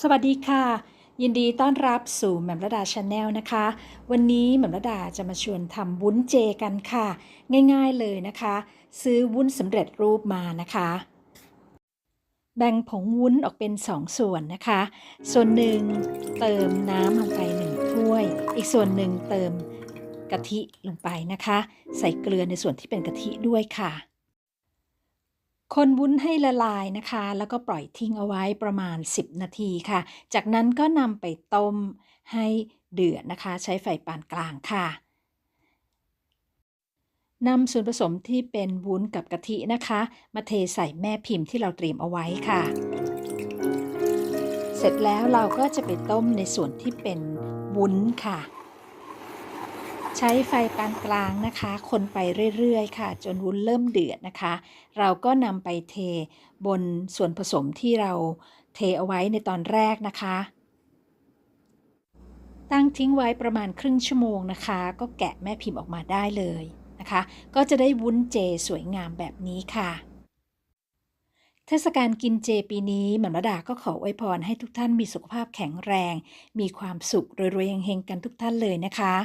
สวัสดีค่ะ ยินดีต้อนรับสู่แหม่มระดาชาแนลนะคะ วันนี้แหม่มระดาจะมาชวนทำวุ้นเจกันค่ะ ง่ายๆเลยนะคะ ซื้อวุ้นสำเร็จรูปมานะคะ แบ่งผงวุ้นออกเป็น2ส่วนนะคะ ส่วนหนึ่งเติมน้ำลงไป1ถ้วย อีกส่วนหนึ่งเติมกะทิลงไปนะคะ ใส่เกลือในส่วนที่เป็นกะทิด้วยค่ะ คนวุ้นให้ละลายนะคะ แล้วก็ปล่อยทิ้งเอาไว้ประมาณ 10 นาทีค่ะ จากนั้นก็นำไปต้มให้เดือดนะคะ ใช้ไฟปานกลางค่ะนำส่วนผสมที่เป็นวุ้นกับกะทินะคะ มาเทใส่แม่พิมพ์ที่เราเตรียมเอาไว้ค่ะ เสร็จแล้วเราก็จะไปต้มในส่วนที่เป็นวุ้นค่ะ ใช้ไฟปานกลางนะคะ คนไปเรื่อยๆ ค่ะ จนวุ้นเริ่มเดือดนะคะ เราก็นำไปเทบนส่วนผสมที่เราเทเอาไว้ในตอนแรกนะคะ ตั้งทิ้งไว้ประมาณครึ่งชั่วโมงนะคะ ก็แกะแม่พิมพ์ออกมาได้เลยนะคะ ก็จะได้วุ้นเจสวยงามแบบนี้ค่ะเทศกาลกินเจปีนี้หมรดาก็ขออวยพรให้ทุกท่านมีสุขภาพแข็งแรง มีความสุขรวยๆเฮงๆกันทุกท่านเลยนะคะ